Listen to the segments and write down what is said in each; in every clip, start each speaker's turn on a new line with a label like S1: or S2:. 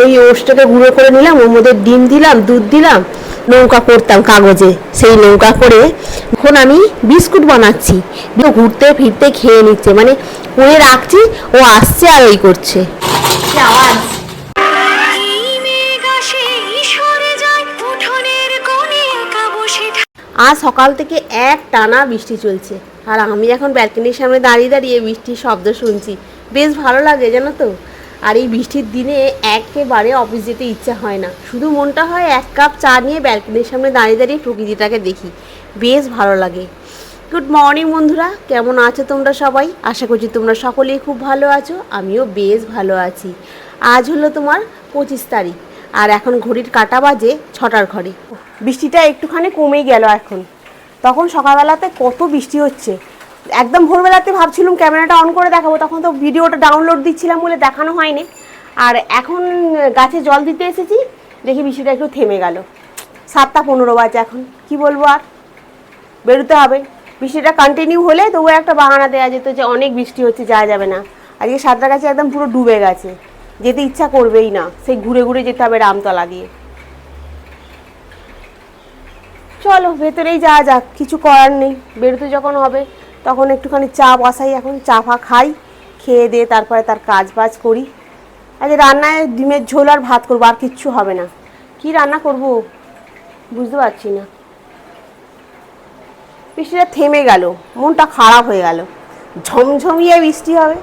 S1: ওই ওষটাকে গুঁড়ো করে নিলাম ওর মধ্যে ডিম দিলাম দুধ দিলাম নৌকা করতাম কাগজে। সেই নৌকা করে এখন আমি বিস্কুট বানাচ্ছি। ঘুরতে ফিরতে খেয়ে নিচ্ছে মানে করে রাখছি ও আসছে আর ওই করছে। আওয়াজ। আজ সকাল থেকে এক টানা বৃষ্টি চলছে। আর আমি এখন ব্যালকনির সামনে দাঁড়িয়ে দাঁড়িয়ে বৃষ্টির শব্দ শুনছি। বেশ ভালো লাগে জানো তো? আর এই বৃষ্টির দিনে একেবারে অফিস যেতে ইচ্ছা হয় না। শুধু মনটা হয় এক কাপ চা নিয়ে ব্যালকনির সামনে দাঁড়িয়ে দাঁড়িয়ে প্রকৃতিটাকে দেখি। বেশ ভালো লাগে। গুড মর্নিং বন্ধুরা, কেমন আছো তোমরা সবাই? আশা করছি তোমরা সকলেই খুব ভালো আছো, আমিও বেশ ভালো আছি। আজ হলো তোমার পঁচিশ তারিখ, আর এখন ঘড়ির কাটা বাজে ছটার ঘরে। বৃষ্টিটা একটুখানি কমেই গেল এখন। তখন সকালবেলাতে কত বৃষ্টি হচ্ছে একদম ভোরবেলাতে ভাবছিলাম ক্যামেরাটা অন করে দেখাবো, তখন তো ভিডিওটা ডাউনলোড দিচ্ছিলাম বলে দেখানো হয়নি। আর এখন গাছে জল দিতে এসেছি, দেখি বৃষ্টিটা একটু থেমে গেল। সাতটা পনেরো বাজে এখন, কি বলব আর? বেরোতে হবে। বৃষ্টিটা কন্টিনিউ হলে তবুও একটা বাহানা দেওয়া যেত যে অনেক বৃষ্টি হচ্ছে, যাওয়া যাবে না। আজকে সাতটা গাছে একদম পুরো ডুবে গেছে। যেতে ইচ্ছা করবেই না। সেই ঘুরে ঘুরে যেতে হবে রামতলা দিয়ে। চলো, ভেতরেই যাওয়া যাক, কিছু করার নেই। বেরোতে যখন হবে তখন একটুখানি চা বসাই, এখন চা ফা খাই, খেয়ে দিয়ে তারপরে তার কাজ বাজ করি। আজ রান্নায় ডিমের ঝোল আর ভাত করব, আর কিচ্ছু হবে না। কি রান্না করব? বুঝতে পারছি না। বৃষ্টিটা থেমে গেল, মনটা খারাপ হয়ে গেল। ঝমঝমিয়ে বৃষ্টি হবে,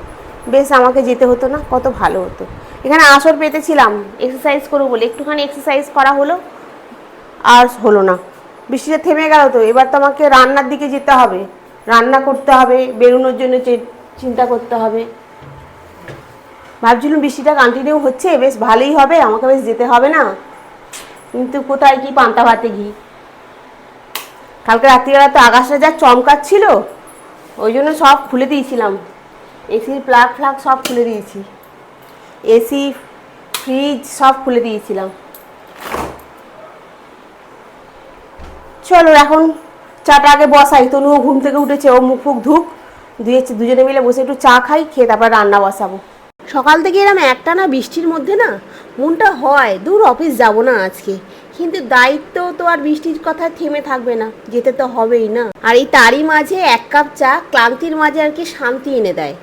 S1: বেশ আমাকে যেতে হতো না, কত ভালো হতো। এখানে আসর পেতেছিলাম এক্সারসাইজ করব বলে, একটুখানি এক্সারসাইজ করা হলো, আর হলো না। বৃষ্টিটা থেমে গেল তো, এবার তো আমাকে রান্নার দিকে যেতে হবে। রান্না করতে হবে, বেরোনোর জন্য চিন্তা করতে হবে। ভাবছিলাম বৃষ্টিটা কন্টিনিউ হচ্ছে, বেশ ভালোই হবে, আমাকে বেশ যেতে হবে না। কিন্তু কোথায় কি পান্তা ভাতে ঘি? কালকে রাত্রিবেলা তো আকাশটা যা চমকাচ্ছিল, ওই জন্য সব খুলে দিয়েছিলাম। এসির প্লাগ ফ্লাগ সব খুলে দিয়েছি। এসি ফ্রিজ সব খুলে দিয়েছিলাম। চলো এখন চাটা আগে বসাই তনুও ঘুম থেকে উঠেছে ও মুখ ফুক ধুক ধুয়ে দুজনে মিলে বসে একটু চা খাই খেয়ে তারপর রান্না বসাবো। সকাল থেকে এরম একটা না বৃষ্টির মধ্যে না মনটা হয় দূর অফিস যাব না আজকে। কিন্তু দায়িত্ব তো আর বৃষ্টির কথা থেমে থাকবে না যেতে তো হবেই না। আর এই তারই মাঝে এক কাপ চা ক্লান্তির মাঝে আর কি শান্তি এনে দেয়।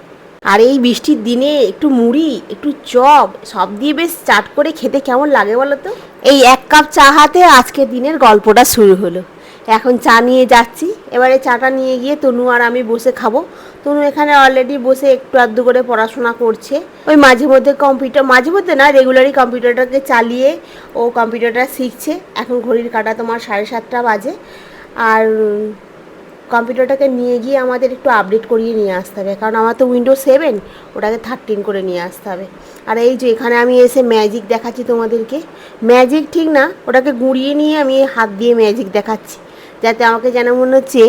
S1: আর এই বৃষ্টির দিনে একটু মুড়ি একটু চপ সব দিয়ে বেশ চাট করে খেতে কেমন লাগে বলো তো? এই এক কাপ চা হাতে আজকের দিনের গল্পটা শুরু হলো। এখন চা নিয়ে যাচ্ছি। এবারে চাটা নিয়ে গিয়ে তনু আর আমি বসে খাব। তনু এখানে অলরেডি বসে একটু আধটু করে পড়াশোনা করছে। ওই মাঝে মধ্যে কম্পিউটার মাঝে মধ্যে না রেগুলারই কম্পিউটারটাকে চালিয়ে ও কম্পিউটারটা শিখছে। এখন ঘড়ির কাটা তোমার সাড়ে সাতটা বাজে। আর কম্পিউটারটাকে নিয়ে গিয়ে আমাদের একটু আপডেট করিয়ে নিয়ে আসতে হবে। কারণ আমার তো উইন্ডো সেভেন ওটাকে থার্টিন করে নিয়ে আসতে হবে। আর এই যে এখানে আমি এসে ম্যাজিক দেখাচ্ছি তোমাদেরকে। ম্যাজিক ঠিক না, ওটাকে গুঁড়িয়ে নিয়ে আমি হাত দিয়ে ম্যাজিক দেখাচ্ছি। যাতে আমাকে যেন মনে হচ্ছে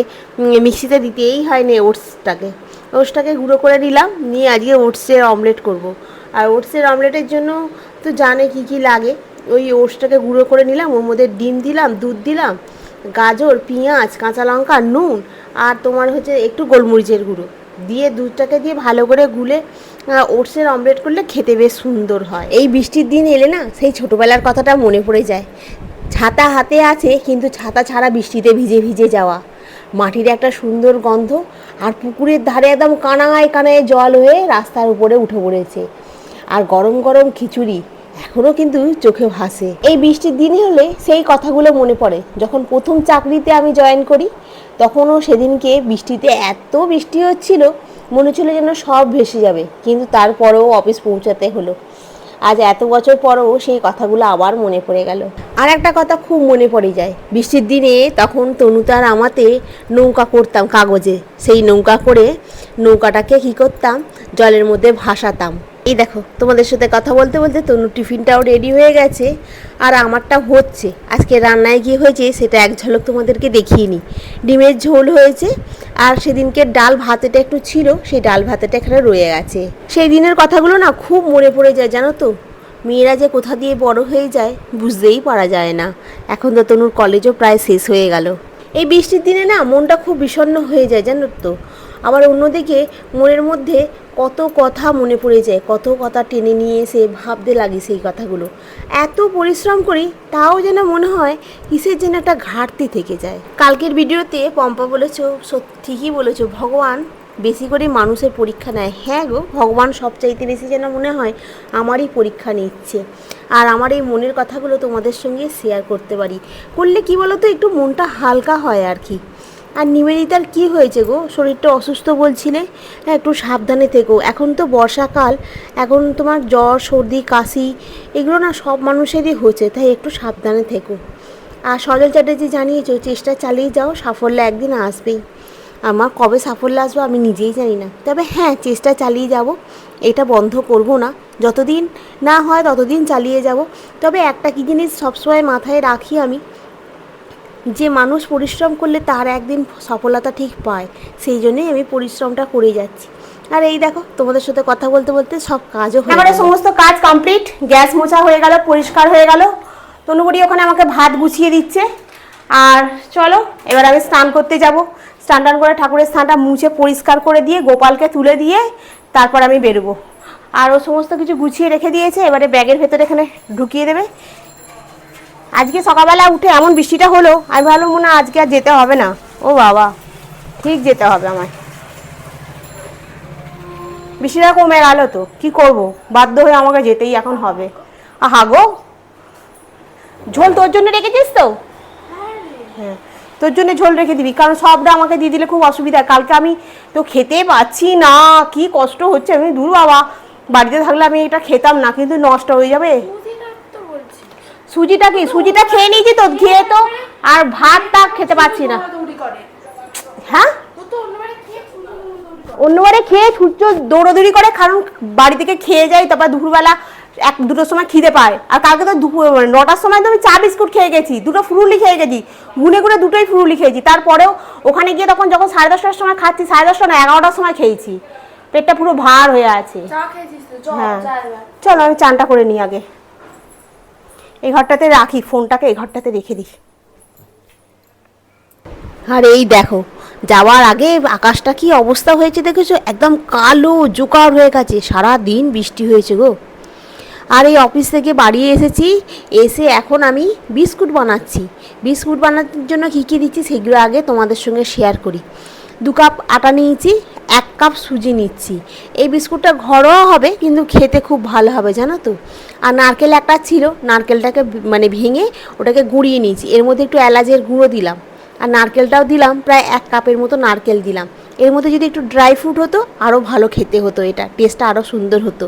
S1: মিক্সিতে দিতেই হয় না ওটসটাকে। ওটসটাকে গুঁড়ো করে নিলাম, নিয়ে আজকে ওটসের অমলেট করব। আর ওটসের অমলেটের জন্য তো জানে কি কি লাগে। ওই ওটসটাকে গুঁড়ো করে নিলাম, ওর মধ্যে ডিম দিলাম, দুধ দিলাম, গাজর, পেঁয়াজ, কাঁচা লঙ্কা, নুন, আর তোমার হচ্ছে একটু গোলমরিচের গুঁড়ো। দিয়ে দুধটাকে দিয়ে ভালো করে গুলে ওটসের অমলেট করলে খেতে বেশ সুন্দর হয়। এই বৃষ্টির দিন এলে না, সেই ছোটোবেলার কথাটা মনে পড়ে যায়। ছাতা হাতে আছে, কিন্তু ছাতা ছাড়া বৃষ্টিতে ভিজে ভিজে যাওয়া। মাটির একটা সুন্দর গন্ধ আর পুকুরের ধারে একদম কানায় কানায় জল হয়ে রাস্তার উপরে উঠে পড়েছে। আর গরম গরম খিচুড়ি এখনও কিন্তু চোখে ভাসে। এই বৃষ্টির দিনে হলে সেই কথাগুলো মনে পড়ে। যখন প্রথম চাকরিতে আমি জয়েন করি, তখনও সেদিনকে বৃষ্টিতে এত বৃষ্টি হচ্ছিল, মনে হচ্ছিল যেন সব ভেসে যাবে। কিন্তু তারপরেও অফিস পৌঁছাতে হলো। আজ এত বছর পরও সেই কথাগুলো আবার মনে পড়ে গেল। আর একটা কথা খুব মনে পড়ে যায়। বৃষ্টির দিনে তখন তনুতার আমাতে নৌকা করতাম কাগজে। সেই নৌকা করে নৌকাটাকে কী করতাম? জলের মধ্যে ভাসাতাম। এই দেখো, তোমাদের সাথে কথা বলতে বলতে তনু টিফিনটাও রেডি হয়ে গেছে আর আমারটা হচ্ছে। আজকে রান্নায় গিয়ে হয়েছে, সেটা এক ঝলক তোমাদেরকে দেখিয়ে নি ডিমের ঝোল হয়েছে আর সেদিনকে ডাল ভাতেটা একটু ছিল, সেই ডাল ভাতেটা এখানে রয়ে গেছে। সেই দিনের কথাগুলো না খুব মনে পড়ে যায়, জানো তো? মেয়েরা যে কোথা দিয়ে বড় হয়ে যায় বুঝতেই পারা যায় না। এখন তো তনুর কলেজও প্রায় শেষ হয়ে গেল। এই বৃষ্টির দিনে না মনটা খুব বিষণ্ণ হয়ে যায়, জানো তো? আবার অন্যদিকে মনের মধ্যে কত কথা মনে পড়ে যায়, কত কথা টেনে নিয়ে এসে ভাবতে লাগে সেই কথাগুলো। এত পরিশ্রম করি, তাও যেন মনে হয় কিসের যেন একটা ঘাটতি থেকে যায়। কালকের ভিডিওতে পম্পা বলেছ ঠিকই বলেছ, ভগবান বেশি করে মানুষের পরীক্ষা নেয়। হ্যাঁ গো, ভগবান সবচাইতে বেশি যেন মনে হয় আমারই পরীক্ষা নিচ্ছে। আর আমার এই মনের কথাগুলো তোমাদের সঙ্গে শেয়ার করতে পারি। করলে কি বলো তো একটু মনটা হালকা হয় আর কি। আর নিবেদিতার কি হয়েছে গো? শরীরটা অসুস্থ বলছিলে? হ্যাঁ একটু সাবধানে থেকো। এখন তো বর্ষাকাল, এখন তোমার জ্বর, সর্দি, কাশি, এগুলো না সব মানুষেরই হচ্ছে, তাই একটু সাবধানে থেকো। আর সজল চ্যাটার্জি জানিয়েছো, চেষ্টা চালিয়ে যাও, সাফল্য একদিন আসবেই। আমার কবে সাফল্য আসবে আমি নিজেই জানি না। তবে হ্যাঁ চেষ্টা চালিয়ে যাব, এটা বন্ধ করব না। যতদিন না হয় ততদিন চালিয়ে যাব। তবে একটা কি জিনিস সবসময় মাথায় রাখি আমি যে মানুষ পরিশ্রম করলে তার একদিন সফলতা ঠিক পায় সেই জন্যই আমি পরিশ্রমটা করে যাচ্ছি। আর এই দেখো তোমাদের সাথে কথা বলতে বলতে সব কাজও হয়ে।
S2: সমস্ত কাজ কমপ্লিট গ্যাস মোছা হয়ে গেল পরিষ্কার হয়ে গেল। তনুবুড়ি ওখানে আমাকে ভাত গুছিয়ে দিচ্ছে। আর চলো এবার আমি স্নান করতে যাব। স্নান টান করে ঠাকুরের স্থানটা মুছে পরিষ্কার করে দিয়ে গোপালকে তুলে দিয়ে তারপর আমি বেরোবো। আর ও সমস্ত কিছু গুছিয়ে রেখে দিয়েছে এবারে ব্যাগের ভেতরে এখানে ঢুকিয়ে দেবে। আজকে সকালবেলা উঠে এমন বৃষ্টিটা হলো, আমি ভাবলাম মনে আজকে আর যেতে হবে না। ও বাবা, ঠিক যেতে হবে আমায়। বৃষ্টিটা কমে গেল তো, কি করব? বাধ্য হয়ে আমাকে যেতেই এখন হবে। আহা গো, ঝোল তোর জন্য রেখেছিস তো? হ্যাঁ তোর জন্য ঝোল রেখে দিবি, কারণ সবটা আমাকে দিয়ে দিলে খুব অসুবিধা। কালকে আমি তো খেতে পাচ্ছি না, কি কষ্ট হচ্ছে, আমি দূর বাবা, বাড়িতে থাকলে আমি এটা খেতাম না, কিন্তু নষ্ট হয়ে যাবে। সুজিটা কি? সুজিটা খেয়ে নিয়েছি তো খেয়ে তো আর ভাতটা খেতে পাচ্ছি না। হ্যাঁ? অন্যবারে খেয়ে সূর্য দৌড়াদৌড়ি করে কারণ বাড়ি থেকে খেয়ে যাই তারপর দুপুরবেলা এক দুটোর সময় খিদে পায়। আর কালকে তো দুপুর মানে নটার সময় তো আমি চা বিস্কুট খেয়ে গেছি দুটো ফ্রুলি খেয়ে গেছি গুনে গুনে দুটোই ফ্রুলি খেয়েছি। তারপরেও ওখানে গিয়ে তখন যখন সাড়ে দশটার সময় খাচ্ছি সাড়ে দশটা না এগারোটার সময় খেয়েছি। পেটটা পুরো ভার হয়ে আছে। হ্যাঁ। চলো আমি চানটা করে নিই আগে। এই ঘরটাতে রাখি, ফোনটাকে এই ঘরটাতে রেখে দিই।
S1: আর এই দেখো, যাওয়ার আগে আকাশটা কি অবস্থা হয়েছে দেখেছ? একদম কালো জোকার হয়ে গেছে সারা দিন বৃষ্টি হয়েছে গো। আর এই অফিস থেকে বাড়ি এসেছি, এসে এখন আমি বিস্কুট বানাচ্ছি। বিস্কুট বানানোর জন্য কী কী দিচ্ছি সেগুলো আগে তোমাদের সঙ্গে শেয়ার করি। দু কাপ আটা নিয়েছি, এক কাপ সুজি নিচ্ছি। এই বিস্কুটটা ঘরোয়া হবে, কিন্তু খেতে খুব ভালো হবে, জানো তো? আর নারকেল একটা ছিল, নারকেলটাকে মানে ভেঙে ওটাকে গুঁড়িয়ে নিয়েছি। এর মধ্যে একটু এলাচের গুঁড়ো দিলাম। আর নারকেলটাও দিলাম, প্রায় এক কাপের মতো নারকেল দিলাম। এর মধ্যে যদি একটু ড্রাই ফ্রুট হতো আরও ভালো খেতে হতো এটা। টেস্টটা আরও সুন্দর হতো।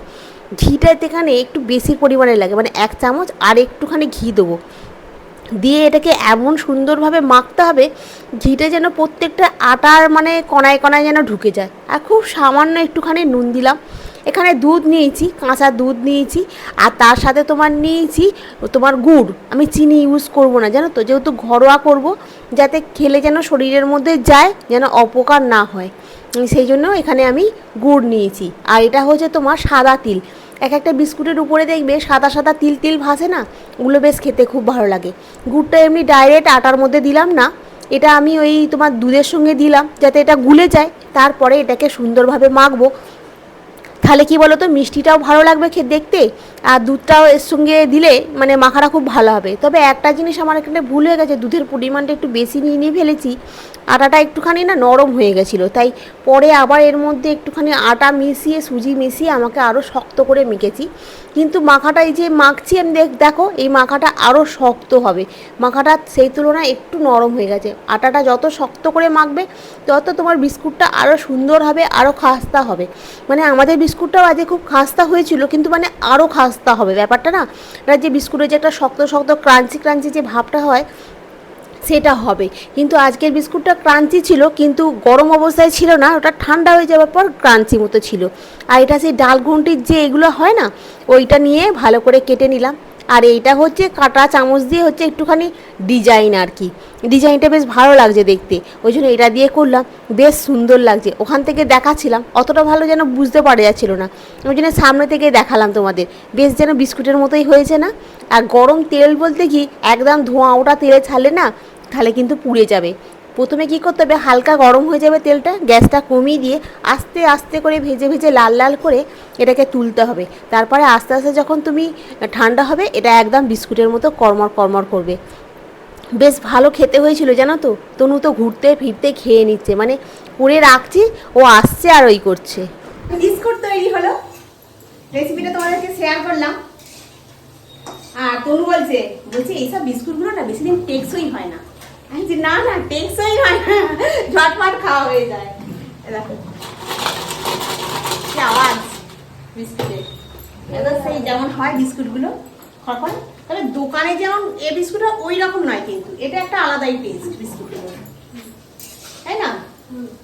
S1: ঘিটা এখানে একটু বেশি পরিমাণে লাগে মানে এক চামচ, আর একটুখানি ঘি দেবো। দিয়ে এটাকে এমন সুন্দরভাবে মাখতে হবে ঘিটা যেন প্রত্যেকটা আটার মানে কণায় কণায় যেন ঢুকে যায়। আর খুব সামান্য একটুখানি নুন দিলাম। এখানে দুধ নিয়েছি, কাঁচা দুধ নিয়েছি, আর তার সাথে তোমার নিয়েছি তোমার গুড়। আমি চিনি ইউজ করব না, জানো তো? যেহেতু ঘরোয়া করব, যাতে খেলে যেন শরীরের মধ্যে যায়, যেন অপকার না হয়। সেই জন্য এখানে আমি গুড় নিয়েছি। আর এটা হচ্ছে তোমার সাদা তিল। এক একটা বিস্কুটের উপরে দেখবে সাদা সাদা তিল তিল ভাসে না? ওগুলো বেশ খেতে খুব ভালো লাগে। গুড়টা এমনি ডাইরেক্ট আটার মধ্যে দিলাম না। এটা আমি ওই তোমার দুধের সঙ্গে দিলাম যাতে এটা গুলে যায়। তারপরে এটাকে সুন্দরভাবে মাখবো। তাহলে কি বলো তো মিষ্টিটাও ভালো লাগবে দেখতে। আর দুধটাও এর সঙ্গে দিলে মানে মাখাটা খুব ভালো হবে। তবে একটা জিনিস আমার এখানে ভুল হয়ে গেছে, দুধের পরিমাণটা একটু বেশি নিয়ে নিয়ে ফেলেছি। আটাটা একটুখানি না নরম হয়ে গেছিল, তাই পরে আবার এর মধ্যে একটুখানি আটা মিশিয়ে, সুজি মিশিয়ে আমাকে আরও শক্ত করে মেখেছি। কিন্তু মাখাটা এই যে মাখছি আমি দেখ, দেখো, এই মাখাটা আরও শক্ত হবে। মাখাটা সেই তুলনায় একটু নরম হয়ে গেছে। আটাটা যত শক্ত করে মাখবে, তত তোমার বিস্কুটটা আরও সুন্দর হবে আরও খাস্তা হবে। মানে আমাদের বিস্কুটটাও আজকে খুব খাস্তা হয়েছিল, কিন্তু মানে আরও খাস্তা হবে। ব্যাপারটা না না যে বিস্কুটের যে একটা শক্ত শক্ত ক্রাঞ্চি ক্রাঞ্চি যে ভাবটা হয়, সেটা হবে। কিন্তু আজকের বিস্কুটটা ক্রাঞ্চি ছিল, কিন্তু গরম অবস্থায় ছিল না, ওটা ঠান্ডা হয়ে যাওয়ার পর ক্রাঞ্চি মতো ছিল। আর এটা সেই ডাল ঘুঁটির যে এগুলো হয় না, ওইটা নিয়ে ভালো করে কেটে নিলাম। আর এইটা হচ্ছে কাটা চামচ দিয়ে হচ্ছে একটুখানি ডিজাইন আর কি। ডিজাইনটা বেশ ভালো লাগছে দেখতে। ওই জন্য এটা দিয়ে করলাম। বেশ সুন্দর লাগছে। ওখান থেকে দেখাচ্ছিলাম। অতটা ভালো যেন বুঝতে পারা যাচ্ছিল না। ওই জন্য সামনে থেকে দেখালাম তোমাদের। বেশ যেন বিস্কুটের মতোই হয়েছে না? আর গরম তেল বলতে কি, একদম ধোঁয়া ওটা তেলে ছাড়লে না, তাহলে কিন্তু পুড়ে যাবে। প্রথমে কি করতে হবে? হালকা গরম হয়ে যাবে তেলটা, গ্যাসটা কমিয়ে দিয়ে আস্তে আস্তে করে ভেজে ভেজে লাল লাল করে এটাকে তুলতে হবে। তারপরে আস্তে আস্তে যখন তুমি ঠান্ডা হবে, এটা একদম বিস্কুটের মতো কর্মর কর্মর করবে। বেশ ভালো খেতে হয়েছিল, জানো তো? তনু তো ঘুরতে ফিরতে খেয়ে নিচ্ছে মানে করে রাখছি, ও আসছে আর ওই করছে।
S2: বিস্কুট তৈরি হলো। রেসিপিটা তোমাদেরকে শেয়ার করলাম। আর তনু বলছে বলছে, এইসব বিস্কুটগুলো না বেশি দিন টেকসই হয় না। আমি না না টেকসই হয় না। ঝটপট খাওয়া হয়ে যায়। দেখো। আওয়াজ? বিস্কুটের এটা সেই যেমন হয় বিস্কুটগুলো খড়খড় তবে দোকানে যেমন এ বিস্কুটটা ওই রকম নয় কিন্তু। এটা একটা আলাদাই টেস্ট বিস্কুটের তাই না?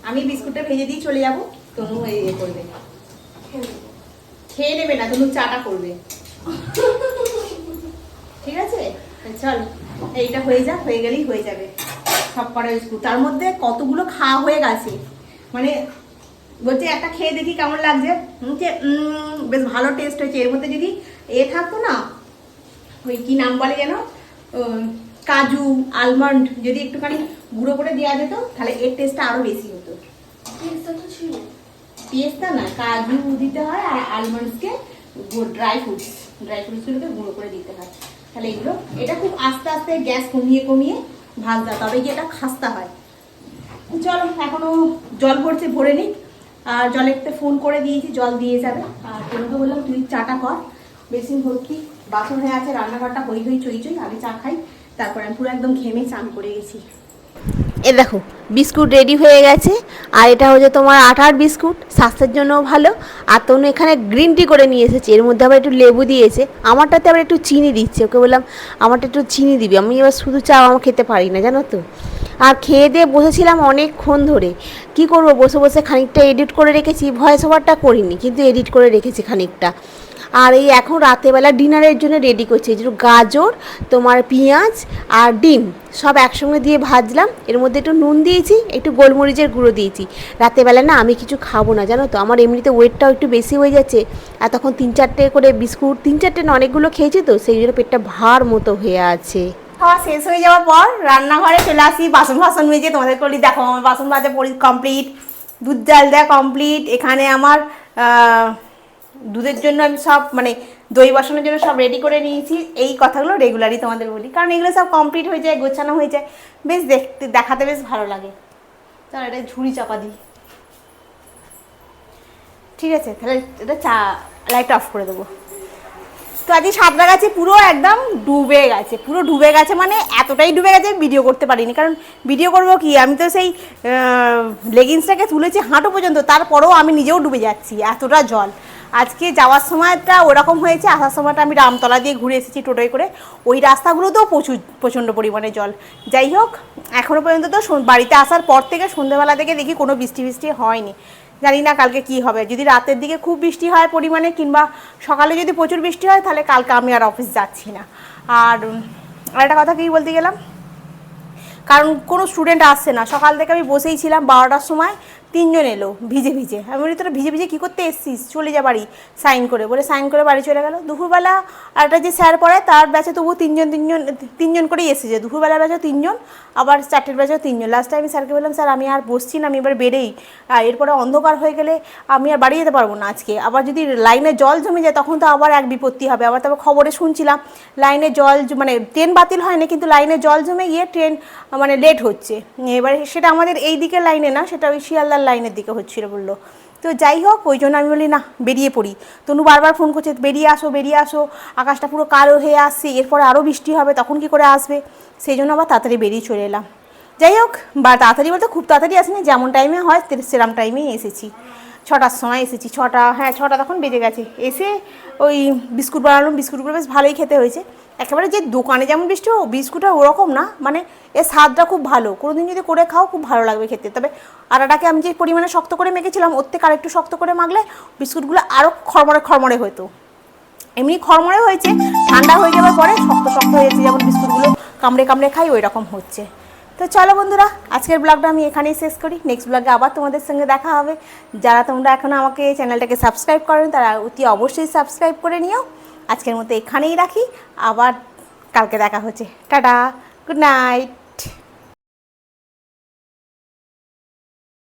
S2: আমি বিস্কুটটা ভেজে দিয়ে চলে যাব, তনু ইয়ে করবে। খেয়ে নেবে না, তনু চাটা করবে। ঠিক আছে? চল। এইটা হয়ে যাক হয়ে গেলেই হয়ে যাবে। সব কটা বিস্কুট। তার মধ্যে কতগুলো খাওয়া হয়ে গেছে? মানে বলছে একটা খেয়ে দেখি কেমন লাগছে। বলছে, বেশ ভালো টেস্ট হয়েছে। এর মধ্যে যদি এ থাকতো না ওই কি নাম বলে যেন? কাজু আলমন্ড যদি একটুখানি গুঁড়ো করে দেওয়া যেত তাহলে এর টেস্টটা আরও বেশি হতো। পেস্তা না কাজু দিতে হয় আর আলমন্ডসকে ড্রাই ফ্রুটস ড্রাই ফ্রুটসগুলোকে গুঁড়ো করে দিতে হয়। তাহলে এগুলো, এটা খুব আস্তে আস্তে গ্যাস কমিয়ে কমিয়ে হয় তবে গিয়ে এটা খাস্তা হয়? চলো, এখনও জল ভরছে, ভরে নিই আর জলেরতে ফোন করে দিয়েছি, জল দিয়ে যাবে। আর তোমাকে বললাম, তুই চাটা কর। বেসিন ভর্তি বাসন হয়ে আছে, রান্নাঘরটা হই হই চই চই আগে চা খাই। তারপর আমি পুরো একদম ঘেমে চান করে গেছি।
S1: এ দেখো, বিস্কুট রেডি হয়ে গেছে। আর এটা হচ্ছে তোমার আঠার বিস্কুট, স্বাস্থ্যের জন্যও ভালো। আর তনু এখানে গ্রিন টি করে নিয়ে এসেছে, এর মধ্যে আবার একটু লেবু দিয়েছে। আমারটাতে আবার একটু চিনি দিচ্ছে, ওকে বললাম, আমারটা একটু চিনি দিবি। আমি এবার শুধু চা আমার খেতে পারি না, জানো তো? আর খেয়ে দিয়ে বসেছিলাম অনেকক্ষণ ধরে। কি করব? বসে বসে খানিকটা এডিট করে রেখেছি ভয়েস ওভারটা করিনি, কিন্তু এডিট করে রেখেছি খানিকটা। আর এই এখন রাতেবেলা ডিনারের জন্য রেডি করছি। এই গাজর, তোমার পেঁয়াজ আর ডিম, সব একসঙ্গে দিয়ে ভাজলাম। এর মধ্যে একটু নুন দিয়েছি, একটু গোলমরিচের গুঁড়ো দিয়েছি। রাতেবেলা না আমি কিছু খাব না, জানো তো? আমার এমনিতে ওয়েটটাও একটু বেশি হয়ে যাচ্ছে। আর তখন তিন চারটে করে বিস্কুট, তিন চারটে না অনেকগুলো খেয়েছি তো, সেই জন্য পেটটা ভার মতো হয়ে আছে।
S2: খাওয়া শেষ হয়ে যাওয়ার পর রান্নাঘরে চলে আসি, বাসন ফাসন মেজে তোমাদের করি দেখো আমার বাসন মাজা কমপ্লিট দুধ জাল দেওয়া কমপ্লিট এখানে আমার দুধের জন্য আমি সব মানে দই বসানোর জন্য সব রেডি করে নিয়েছি। এই কথাগুলো রেগুলারই তোমাদের বলি। কারণ এগুলো সব কমপ্লিট হয়ে যায়, গোছানো হয়ে যায়। বেশ দেখতে, দেখাতে বেশ ভালো লাগে। চল এটা ঝুড়ি চাপা দিই। ঠিক আছে, তাহলে এটা চা লাইট অফ করে দেবো। তো আজকে সাঁতরাগাছি পুরো একদম ডুবে গেছে। পুরো ডুবে গেছে মানে এতটাই ডুবে গেছে ভিডিও করতে পারিনি। কারণ ভিডিও করব কি? আমি তো সেই লেগিংসটাকে তুলেছি হাঁটু পর্যন্ত, তারপরেও আমি নিজেও ডুবে যাচ্ছি, এতটা জল। আজকে যাওয়ার সময়টা ওরকম হয়েছে, আসার সময়টা আমি রামতলা দিয়ে ঘুরে এসেছি টোটোয় করে। ওই রাস্তাগুলোতেও প্রচুর, প্রচণ্ড পরিমাণে জল। যাই হোক এখনও পর্যন্ত তো বাড়িতে আসার পর থেকে সন্ধ্যেবেলা থেকে দেখি কোনো বৃষ্টি বৃষ্টি হয়নি। জানি না কালকে কি হবে। যদি রাতের দিকে খুব বৃষ্টি হয় পরিমাণে কিংবা সকালে যদি প্রচুর বৃষ্টি হয়, তাহলে কালকে আমি আর অফিস যাচ্ছি না। আর, আরেকটা কথা কী বলতে গেলাম? কারণ কোনো স্টুডেন্ট আসছে না। সকাল থেকে আমি বসেই ছিলাম বারোটার সময়। তিনজন এলো, ভিজে ভিজে। আমি বলি, তোরা ভিজে ভিজে কী করতে এসছিস? চলে যা বাড়ি। সাইন করে, বলে সাইন করে বাড়ি চলে গেল। দুপুরবেলা আরেকটা যে স্যার পড়ায়, তার ব্যাচে তবু তিনজন তিনজন তিনজন করেই এসেছে। দুপুরবেলা ব্যাচেও তিনজন, আবার চারটের ব্যাচেও তিনজন। লাস্টে আমি স্যারকে বললাম, স্যার, আমি আর বসছি না, আমি এবার বেড়েই এরপরে অন্ধকার হয়ে গেলে আমি আর বাড়ি যেতে পারব না আজকে। আবার যদি লাইনে জল জমে যায়, তখন তো আবার এক বিপত্তি হবে। আবার তারপর খবরে শুনছিলাম, লাইনে জল মানে ট্রেন বাতিল হয়নি, কিন্তু লাইনে জল জমে গিয়ে ট্রেন মানে লেট হচ্ছে। এবার সেটা আমাদের এই দিকের লাইনে না, সেটা ওই শিয়ালদার লাইনের দিকে হচ্ছিল বলল। তো যাই হোক, ওই জন্য আমি বলি, না, বেরিয়ে পড়ি। তনু বারবার ফোন করছে, বেরিয়ে আসো বেরিয়ে আসো, আকাশটা পুরো কালো হয়ে আসছে, এরপরে আরও বৃষ্টি হবে, তখন কি করে আসবে? সেই জন্য আবার তাড়াতাড়ি বেরিয়ে চলে এলাম। যাই হোক, বা তাড়াতাড়ি বলতে খুব তাড়াতাড়ি আসেনি, যেমন টাইমে হয় সেরাম টাইমেই এসেছি। ছটার সময় এসেছি, ছটা হ্যাঁ ছটা তখন বেজে গেছে। এসে ওই বিস্কুট বানালাম, বিস্কুটগুলো বেশ ভালোই খেতে হয়েছে। একেবারে যে দোকানে যেমন বৃষ্টি ও বিস্কুটটা ওরকম না মানে এর স্বাদটা খুব ভালো। কোনো দিন যদি করে খাও, খুব ভালো লাগবে খেতে। তবে আটাটাকে আমি যে পরিমাণে শক্ত করে মেখেছিলাম, ওর থেকে আরেকটু শক্ত করে মাখলে বিস্কুটগুলো আরও খড়মড়ে খড়মড়ে হতো। এমনি খড়মড়ে হয়েছে, ঠান্ডা হয়ে যাওয়ার পরে শক্ত শক্ত হয়েছে, যেমন বিস্কুটগুলো কামড়ে কামড়ে খাই ওই রকম হচ্ছে। তো চলো বন্ধুরা, আজকের ব্লগটা আমি এখানেই শেষ করি। নেক্সট ব্লগে আবার তোমাদের সঙ্গে দেখা হবে। যারা তোমরা এখনও আমাকে চ্যানেলটাকে সাবস্ক্রাইব করেন, তারা অতি অবশ্যই সাবস্ক্রাইব করে নিও। আজকের মতো এখানেই রাখি। আবার কালকে দেখা হচ্ছে। Tata good night